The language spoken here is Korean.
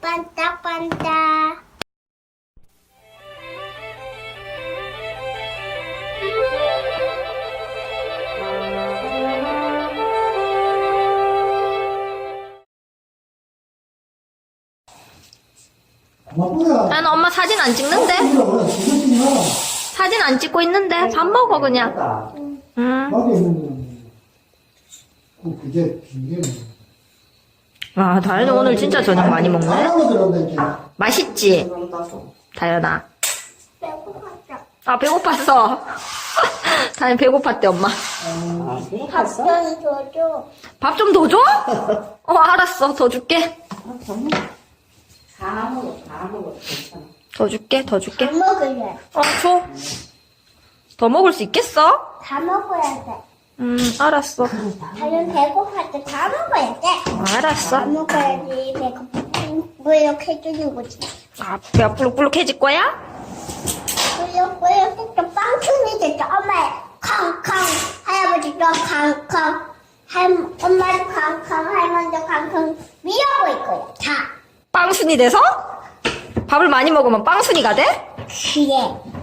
반짝반짝. 뭐야? 나는 엄마 사진 안 찍는데? 사진 안 찍고 있는데? 밥 먹어, 그냥. 응. 그 그게 네. 와, 다현이 오늘 진짜 저녁 많이 먹네. 맛있지? 다현아. 배고팠어. 아, 배고팠어. 다현 배고팠대, 엄마. 밥좀 줘줘. 밥 좀 더 줘? 어, 알았어. 더 줄게. 다 먹어, 다 먹어. 괜찮아. 더 줄게, 더 줄게. 다 먹을래. 어, 줘. 더 먹을 수 있겠어? 다 먹어야 돼. 음, 알았어. 나는 배고플 때 다 먹어야 돼. 다 알았어. 먹어야지 배고픈 뭐 이렇게 해주는 거지. 아, 배가 불룩불룩해질 거야? 꾸역꾸역 했던 빵순이 됐죠. 엄마 캉캉 할아버지도 캉캉 엄마도 캉캉 할머니도 캉캉 밀어고 있고요. 다 빵순이 돼서? 밥을 많이 먹으면 빵순이가 돼? 그래.